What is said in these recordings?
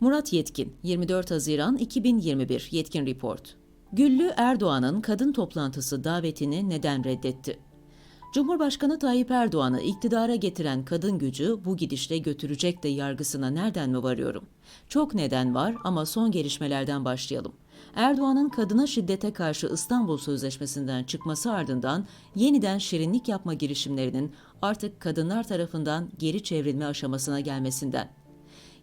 Murat Yetkin, 24 Haziran 2021 Yetkin Report. Güllü Erdoğan'ın kadın toplantısı davetini neden reddetti? Cumhurbaşkanı Tayyip Erdoğan'ı iktidara getiren kadın gücü bu gidişle götürecek de yargısına nereden mi varıyorum? Çok neden var ama son gelişmelerden başlayalım. Erdoğan'ın kadına şiddete karşı İstanbul Sözleşmesi'nden çıkması ardından yeniden şirinlik yapma girişimlerinin artık kadınlar tarafından geri çevrilme aşamasına gelmesinden.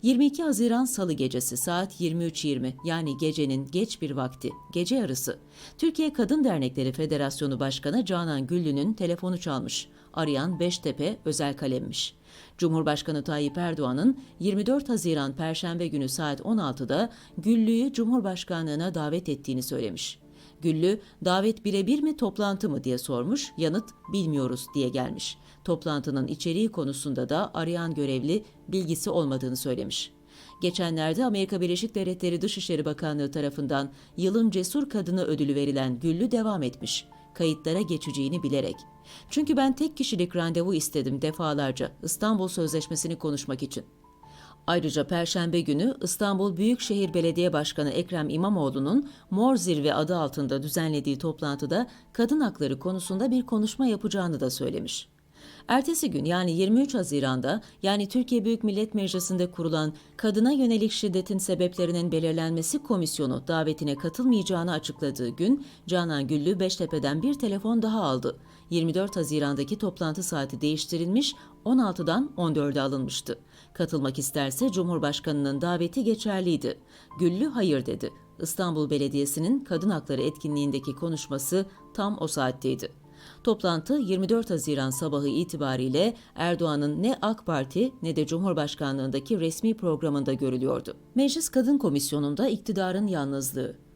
22 Haziran Salı gecesi saat 23.20 yani gecenin geç bir vakti, gece yarısı. Türkiye Kadın Dernekleri Federasyonu Başkanı Canan Güllü'nün telefonu çalmış. Arayan Beştepe özel kalemmiş. Cumhurbaşkanı Tayyip Erdoğan'ın 24 Haziran Perşembe günü saat 16'da Güllü'yü Cumhurbaşkanlığına davet ettiğini söylemiş. Güllü, davet birebir mi toplantı mı diye sormuş, yanıt bilmiyoruz diye gelmiş. Toplantının içeriği konusunda da arayan görevli bilgisi olmadığını söylemiş. Geçenlerde Amerika Birleşik Devletleri Dışişleri Bakanlığı tarafından yılın cesur kadını ödülü verilen Güllü devam etmiş. Kayıtlara geçeceğini bilerek. Çünkü ben tek kişilik randevu istedim defalarca İstanbul Sözleşmesi'ni konuşmak için. Ayrıca Perşembe günü İstanbul Büyükşehir Belediye Başkanı Ekrem İmamoğlu'nun Mor Zirve adı altında düzenlediği toplantıda kadın hakları konusunda bir konuşma yapacağını da söylemiş. Ertesi gün yani 23 Haziran'da yani Türkiye Büyük Millet Meclisi'nde kurulan Kadına Yönelik Şiddetin Sebeplerinin Belirlenmesi Komisyonu davetine katılmayacağını açıkladığı gün Canan Güllü Beştepe'den bir telefon daha aldı. 24 Haziran'daki toplantı saati değiştirilmiş, 16'dan 14'e alınmıştı. Katılmak isterse Cumhurbaşkanı'nın daveti geçerliydi. Güllü hayır dedi. İstanbul Belediyesi'nin kadın hakları etkinliğindeki konuşması tam o saatteydi. Toplantı 24 Haziran sabahı itibariyle Erdoğan'ın ne AK Parti ne de Cumhurbaşkanlığındaki resmi programında görülüyordu. Meclis Kadın Komisyonu'nda iktidarın yalnızlığı.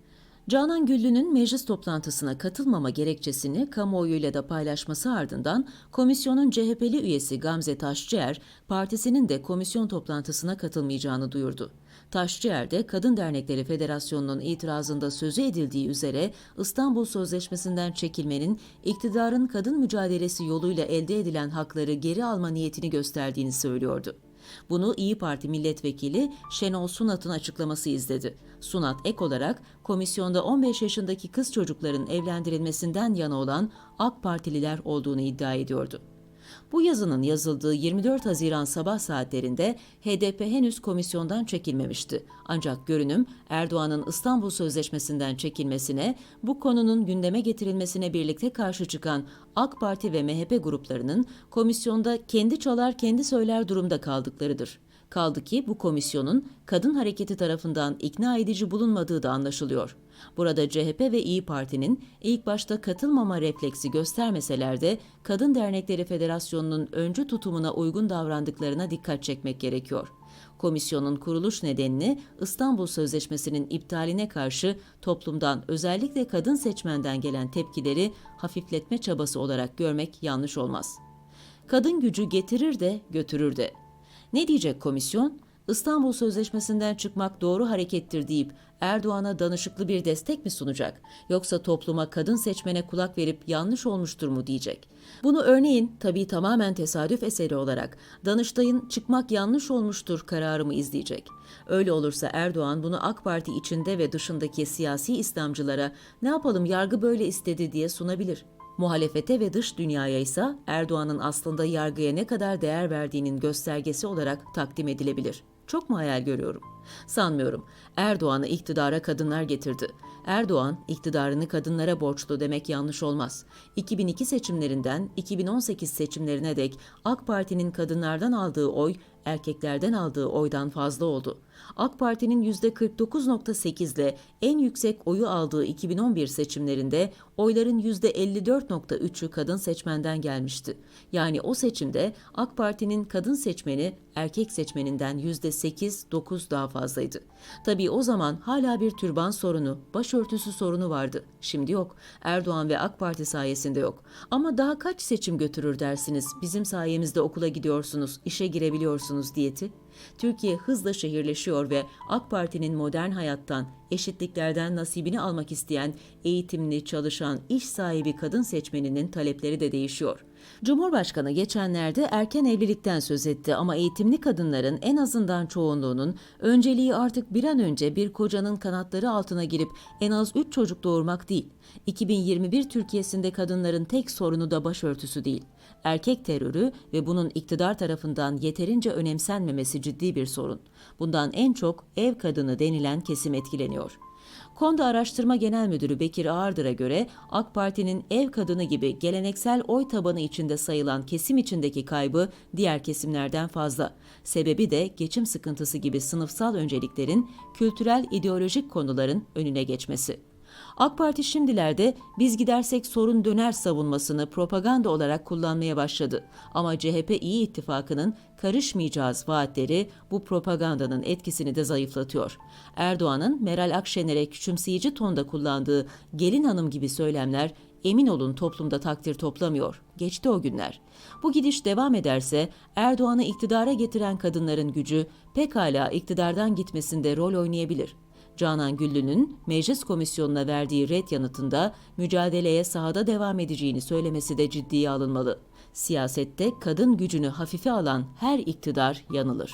Canan Güllü'nün meclis toplantısına katılmama gerekçesini kamuoyuyla da paylaşması ardından komisyonun CHP'li üyesi Gamze Taşçıer, partisinin de komisyon toplantısına katılmayacağını duyurdu. Taşçıer de Kadın Dernekleri Federasyonu'nun itirazında sözü edildiği üzere İstanbul Sözleşmesi'nden çekilmenin iktidarın kadın mücadelesi yoluyla elde edilen hakları geri alma niyetini gösterdiğini söylüyordu. Bunu İyi Parti milletvekili Şenol Sunat'ın açıklaması izledi. Sunat ek olarak komisyonda 15 yaşındaki kız çocukların evlendirilmesinden yana olan AK Partililer olduğunu iddia ediyordu. Bu yazının yazıldığı 24 Haziran sabah saatlerinde HDP henüz komisyondan çekilmemişti. Ancak görünüm Erdoğan'ın İstanbul Sözleşmesi'nden çekilmesine, bu konunun gündeme getirilmesine birlikte karşı çıkan AK Parti ve MHP gruplarının komisyonda kendi çalar kendi söyler durumda kaldıklarıdır. Kaldı ki bu komisyonun kadın hareketi tarafından ikna edici bulunmadığı da anlaşılıyor. Burada CHP ve İyi Parti'nin ilk başta katılmama refleksi göstermeseler de Kadın Dernekleri Federasyonu'nun öncü tutumuna uygun davrandıklarına dikkat çekmek gerekiyor. Komisyonun kuruluş nedenini İstanbul Sözleşmesi'nin iptaline karşı toplumdan özellikle kadın seçmenden gelen tepkileri hafifletme çabası olarak görmek yanlış olmaz. Kadın gücü getirir de götürür de. Ne diyecek komisyon? İstanbul Sözleşmesi'nden çıkmak doğru harekettir deyip Erdoğan'a danışıklı bir destek mi sunacak? Yoksa topluma kadın seçmene kulak verip yanlış olmuştur mu diyecek? Bunu örneğin tabii tamamen tesadüf eseri olarak Danıştay'ın çıkmak yanlış olmuştur kararımı izleyecek. Öyle olursa Erdoğan bunu AK Parti içinde ve dışındaki siyasi İslamcılara ne yapalım yargı böyle istedi diye sunabilir. Muhalefete ve dış dünyaya ise Erdoğan'ın aslında yargıya ne kadar değer verdiğinin göstergesi olarak takdim edilebilir. Çok mu hayal görüyorum? Sanmıyorum. Erdoğan'ı iktidara kadınlar getirdi. Erdoğan iktidarını kadınlara borçlu demek yanlış olmaz. 2002 seçimlerinden 2018 seçimlerine dek AK Parti'nin kadınlardan aldığı oy erkeklerden aldığı oydan fazla oldu. AK Parti'nin %49.8 ile en yüksek oyu aldığı 2011 seçimlerinde oyların %54.3'ü kadın seçmenden gelmişti. Yani o seçimde AK Parti'nin kadın seçmeni erkek seçmeninden %8-9 daha fazlaydı. Tabii o zaman hala bir türban sorunu, başörtüsü sorunu vardı. Şimdi yok. Erdoğan ve AK Parti sayesinde yok. Ama daha kaç seçim götürür dersiniz? Bizim sayemizde okula gidiyorsunuz, işe girebiliyorsunuz diyeti. Türkiye hızla şehirleşiyor ve AK Parti'nin modern hayattan, eşitliklerden nasibini almak isteyen, eğitimli, çalışan, iş sahibi kadın seçmeninin talepleri de değişiyor. Cumhurbaşkanı geçenlerde erken evlilikten söz etti ama eğitimli kadınların en azından çoğunluğunun önceliği artık bir an önce bir kocanın kanatları altına girip en az 3 çocuk doğurmak değil. 2021 Türkiye'sinde kadınların tek sorunu da başörtüsü değil. Erkek terörü ve bunun iktidar tarafından yeterince önemsenmemesi ciddi bir sorun. Bundan en çok ev kadını denilen kesim etkileniyor. Konda Araştırma Genel Müdürü Bekir Ağırdır'a göre AK Parti'nin ev kadını gibi geleneksel oy tabanı içinde sayılan kesim içindeki kaybı diğer kesimlerden fazla. Sebebi de geçim sıkıntısı gibi sınıfsal önceliklerin kültürel ideolojik konuların önüne geçmesi. AK Parti şimdilerde biz gidersek sorun döner savunmasını propaganda olarak kullanmaya başladı. Ama CHP İyi İttifakı'nın karışmayacağız vaatleri bu propagandanın etkisini de zayıflatıyor. Erdoğan'ın Meral Akşener'e küçümseyici tonda kullandığı gelin hanım gibi söylemler emin olun toplumda takdir toplamıyor. Geçti o günler. Bu gidiş devam ederse Erdoğan'ı iktidara getiren kadınların gücü pekala iktidardan gitmesinde rol oynayabilir. Canan Güllü'nün meclis komisyonuna verdiği red yanıtında mücadeleye sahada devam edeceğini söylemesi de ciddiye alınmalı. Siyasette kadın gücünü hafife alan her iktidar yanılır.